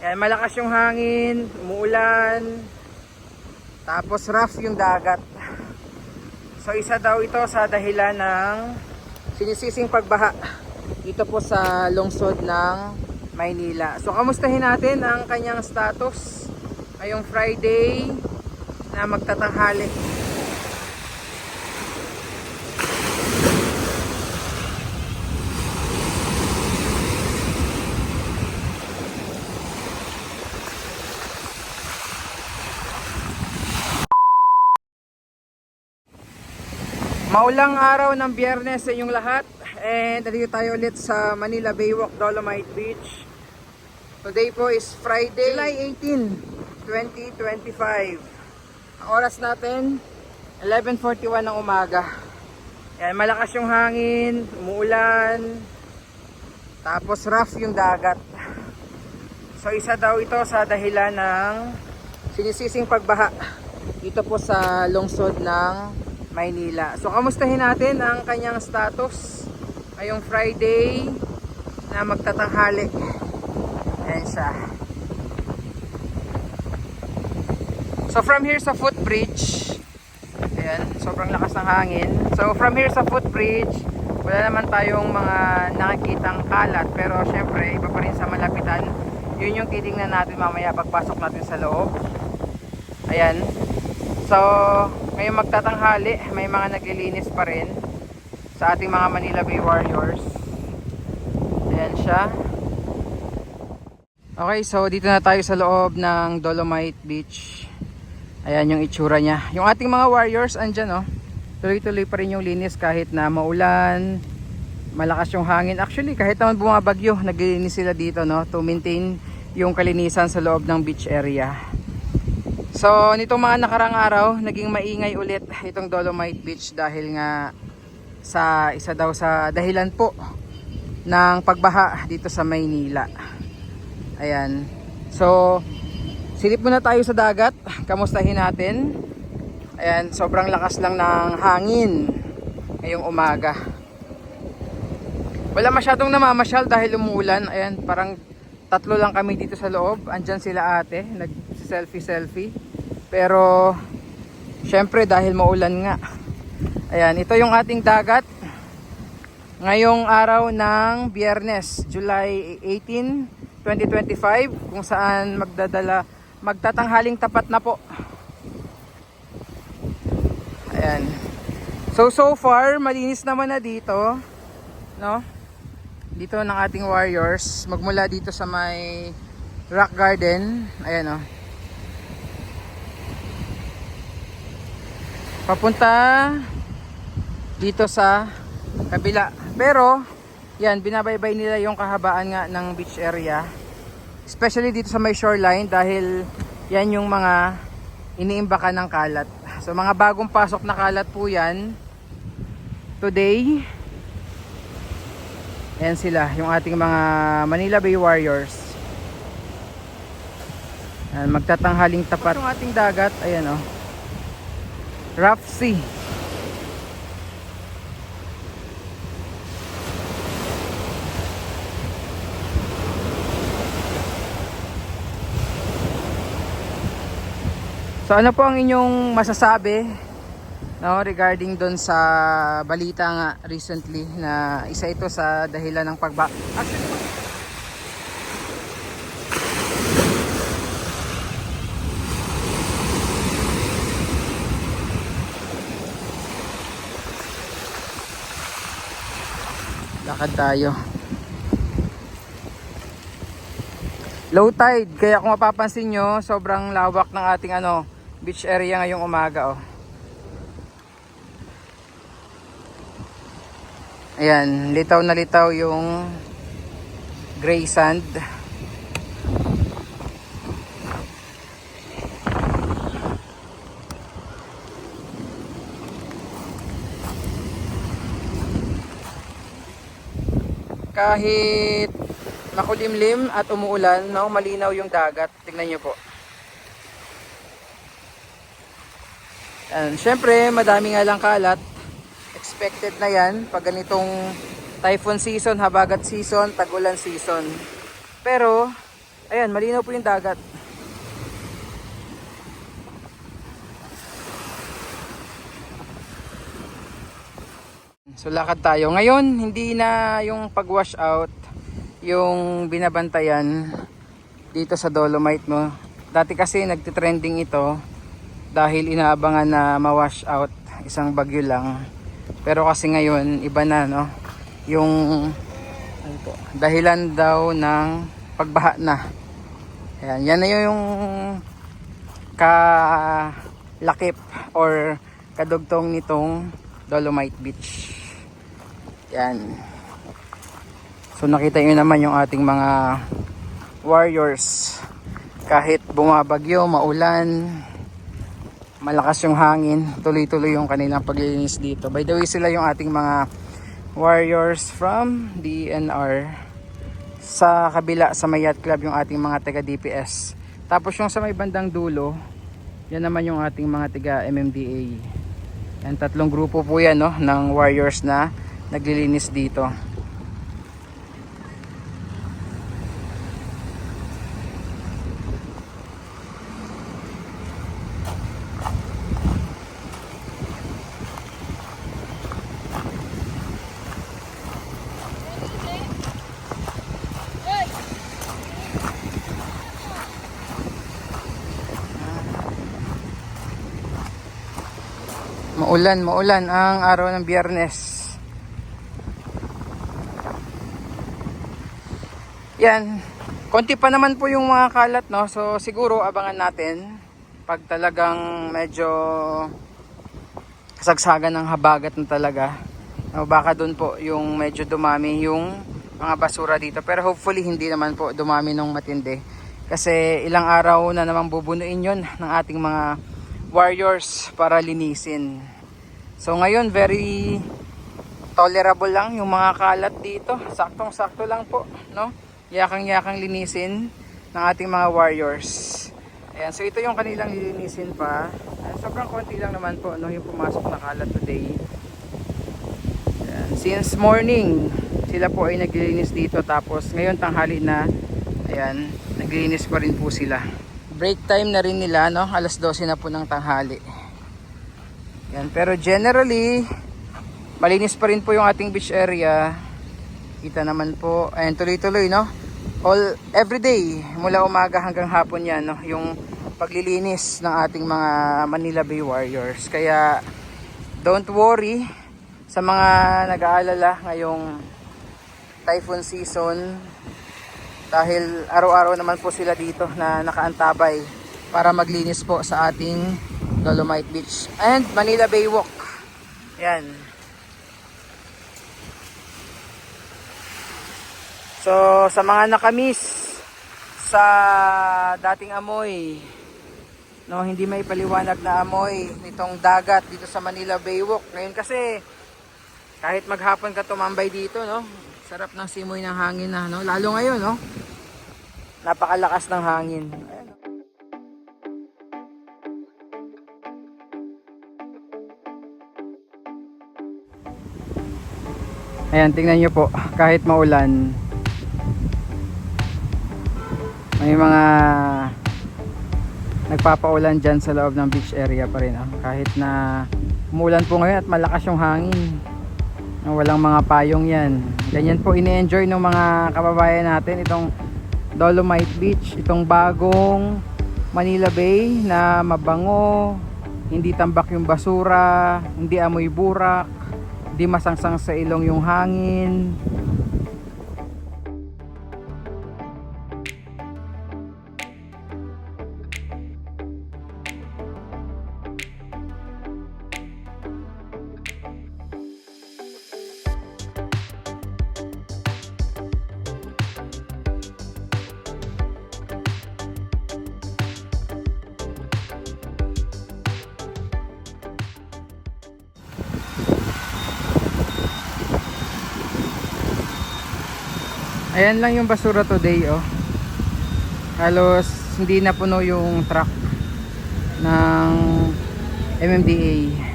Yan, malakas yung hangin, umuulan, tapos rough yung dagat. So isa daw ito sa dahilan ng sinisising pagbaha dito po sa lungsod ng Maynila. So kamustahin natin ang kanyang status ngayong Friday na magtatanghali. Maulang araw ng biyernes sa inyong lahat and dito tayo ulit sa Manila Baywalk Dolomite Beach. Today po is Friday, July 18, 2025. Ang oras natin 11:41 ng umaga. Yan, malakas yung hangin, umuulan, tapos rough yung dagat. So isa daw ito sa dahilan ng sinisising pagbaha dito po sa lungsod ng Maynila. So kamustahin natin ang kanyang status ngayong Friday na magtatanghali. Ayan siya. So from here sa footbridge, ayan, sobrang lakas ng hangin. So from here sa footbridge, wala naman tayong mga nakikitang kalat. Pero syempre, iba pa rin sa malapitan. Yun yung titingnan natin mamaya pagpasok natin sa loob. Ayan. So, ngayong magtatanghali, may mga naglilinis pa rin sa ating mga Manila Bay Warriors. Ayan siya. Okay, so dito na tayo sa loob ng Dolomite Beach. Ayan yung itsura niya. Yung ating mga warriors, andyan oh. Tuloy-tuloy pa rin yung linis kahit na maulan, malakas yung hangin. Actually, kahit naman bumabagyo, naglilinis sila dito no, to maintain yung kalinisan sa loob ng beach area. So, nitong mga nakarang araw, naging maingay ulit itong Dolomite Beach dahil nga sa isa daw sa dahilan po ng pagbaha dito sa Maynila. Ayan. So, silip muna tayo sa dagat. Kamustahin natin. Ayan, sobrang lakas lang ng hangin ngayong umaga. Wala masyadong namamasyal dahil umuulan. Ayan, parang tatlo lang kami dito sa loob. Andyan sila ate, nag-selfie-selfie. Pero, syempre dahil maulan nga. Ayan, ito yung ating dagat. Ngayong araw ng Biyernes, July 18, 2025, kung saan magdadala, magtatanghaling tapat na po. Ayan. So, so far, malinis naman na dito. No? Dito ng ating warriors. Magmula dito sa may rock garden. Ayan. Oh. Papunta dito sa kabila. Pero, yan, binabaybay nila yung kahabaan nga ng beach area. Especially dito sa may shoreline dahil yan yung mga iniimbakan ng kalat. So mga bagong pasok na kalat po yan. Today, yan sila, yung ating mga Manila Bay Warriors. Yan, magtatanghaling tapat. Yung ating dagat, ayan o. Oh. Rough Sea. So ano po ang inyong masasabi no, regarding doon sa balita nga recently na isa ito sa dahilan ng pagba... Actually, lakad tayo. Low tide, kaya kung mapapansin nyo, sobrang lawak ng ating ano, beach area ngayong umaga oh. Ayan, litaw na litaw yung gray sand. Kahit makulimlim at umuulan, no, malinaw yung dagat. Tingnan niyo po. And syempre, madami nga lang kalat. Expected na yan pag ganitong typhoon season, habagat season, tagulan season. Pero, Ayan, malinaw po yung dagat. So lakad tayo. Ngayon, hindi na yung pag-wash out yung binabantayan dito sa Dolomite mo. Dati kasi nagtitrending ito dahil inaabangan na ma-wash out isang bagyo lang. Pero kasi ngayon, iba na no. Yung ano po, dahilan daw ng pagbaha na. Ayan, yan na yung kalakip or kadugtong nitong Dolomite Beach. Yan. So nakita nyo naman yung ating mga warriors. Kahit bumabagyo, maulan, malakas yung hangin, tuloy-tuloy yung kanilang paglilinis dito. By the way, sila yung ating mga warriors from DNR. Sa kabila, sa may yacht club, yung ating mga taga DPS. Tapos yung sa may bandang dulo, yan naman yung ating mga taga MMDA. Yan, tatlong grupo po yan, no, ng warriors na naglilinis dito. Maulan, maulan ang araw ng biyernes. Yan. Konti pa naman po yung mga kalat, no? So, siguro abangan natin pag talagang medyo kasagsagan ng habagat na talaga. No, baka doon po yung medyo dumami yung mga basura dito. Pero hopefully hindi naman po dumami nung matindi. Kasi ilang araw na namang bubunuin yon ng ating mga warriors para linisin. So ngayon very tolerable lang yung mga kalat dito. Saktong-sakto lang po, no? Yakang-yakang linisin ng ating mga warriors. Ayan, so ito yung kanilang lilinisin pa. Ayan, sobrang konti lang naman po no, yung pumasok na kalat today. Ayan, since morning, sila po ay naglilinis dito tapos ngayon tanghali na, ayan, naglilinis pa rin po sila. Break time na rin nila, no? Alas 12 na po ng tanghali. Yan, pero generally, malinis pa rin po yung ating beach area. Kita naman po, ayan, tuloy-tuloy, no? All, everyday, mula umaga hanggang hapon yan, no? Yung paglilinis ng ating mga Manila Bay Warriors. Kaya, don't worry sa mga nag-aalala ngayong typhoon season dahil araw-araw naman po sila dito na nakaantabay para maglinis po sa ating Dolomite Beach and Manila Bay Walk. Yan. So, sa mga nakamiss sa dating amoy, no, hindi may paliwanag na amoy nitong dagat dito sa Manila Bay Walk. Ngayon kasi kahit maghapon ka tumambay dito, no, sarap ng simoy ng hangin na, no, lalo ngayon, no. Napakalakas ng hangin. Ayan, tingnan nyo po, kahit maulan, may mga nagpapaulan dyan sa loob ng beach area pa rin. ah. Kahit na umulan po ngayon at malakas yung hangin. Walang mga payong yan. Ganyan po ini-enjoy ng mga kababayan natin itong Dolomite Beach, itong bagong Manila Bay na mabango, hindi tambak yung basura, hindi amoy burak, hindi masangsang sa ilong yung hangin. Ayan lang yung basura today oh. Halos hindi na puno yung truck ng MMDA.